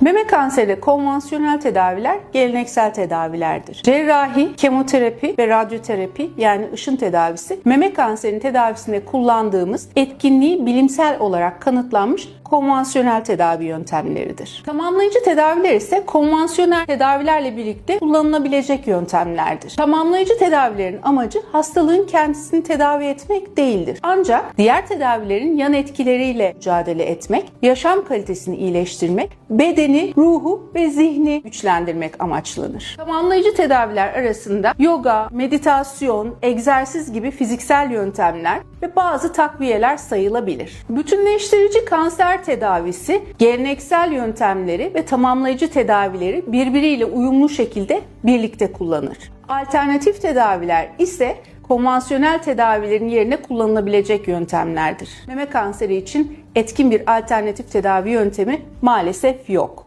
Meme kanseri konvansiyonel tedaviler geleneksel tedavilerdir. Cerrahi, kemoterapi ve radyoterapi yani ışın tedavisi meme kanserinin tedavisinde kullandığımız etkinliği bilimsel olarak kanıtlanmış konvansiyonel tedavi yöntemleridir. Tamamlayıcı tedaviler ise konvansiyonel tedavilerle birlikte kullanılabilecek yöntemlerdir. Tamamlayıcı tedavilerin amacı hastalığın kendisini tedavi etmek değildir. Ancak diğer tedavilerin yan etkileriyle mücadele etmek, yaşam kalitesini iyileştirmek, bedeni, ruhu ve zihni güçlendirmek amaçlanır. Tamamlayıcı tedaviler arasında yoga, meditasyon, egzersiz gibi fiziksel yöntemler ve bazı takviyeler sayılabilir. Bütünleştirici kanser tedavisi geleneksel yöntemleri ve tamamlayıcı tedavileri birbiriyle uyumlu şekilde birlikte kullanır. Alternatif tedaviler ise konvansiyonel tedavilerin yerine kullanılabilecek yöntemlerdir. Meme kanseri için etkin bir alternatif tedavi yöntemi maalesef yok.